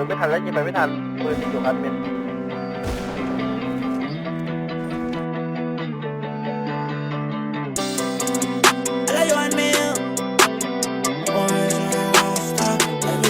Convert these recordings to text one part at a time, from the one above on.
อไม่ทันแล้วยิงไปไม่ทันปืนติดอยู่คันเป็น I love you one mil. Always gonna stop. Love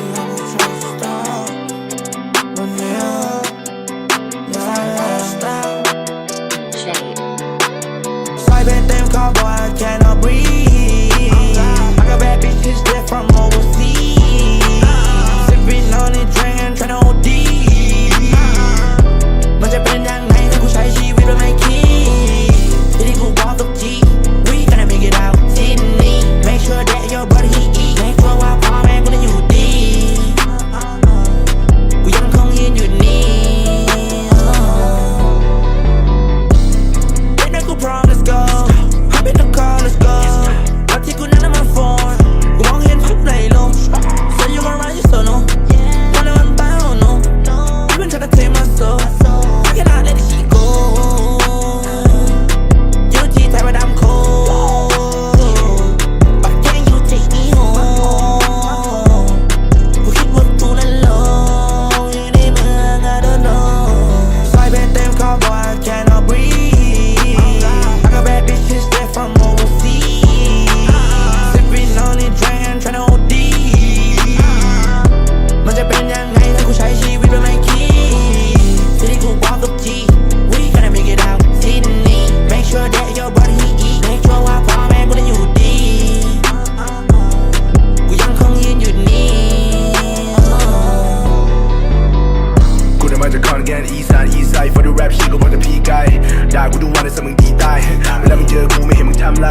ด่ากูทุกวันในสมึงตีตายเวลามึงเจอกูไม่เห็นมึงทำไร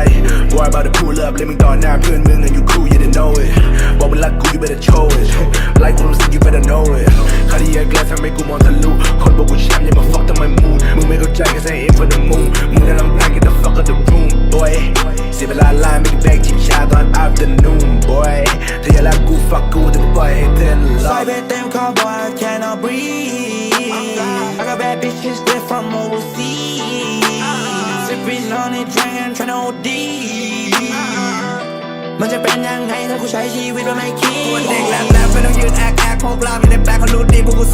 Boy about to pull up เลยมึงต่อหน้าเพื่อนมึง and you cool you didn't know it บอกมึงรักกู you better show it like กูรู้สึก you better know it คาร์ดิแอคแกลทำให้กูมองทะลุคนบอกกูแชมป์อย่ามา fuck ทำไมมูนมึงไม่เข้าใจ cause I ain't for the moon มึงนั่นลำพัง get the fuck out the room boy เสียเวลาไล่ไม่ได้แบกจิบชาตอน afternoon boy ถ้าอยารักกู fuck กูจะปล่อยให้เต้นใส่ love เป็นเต็มคอ boy I cannot breathe I got bad bitches there from overseas Sipping on it drink tryna OD มันจะเป็นยังไงถ้ากูใช้ชีวิตแบบไม่คิดเด็กแรปแรปไม่ต้องยืนแอคแอคพวกเราอยู่ในแบ็คเขารู้ดีพวกกู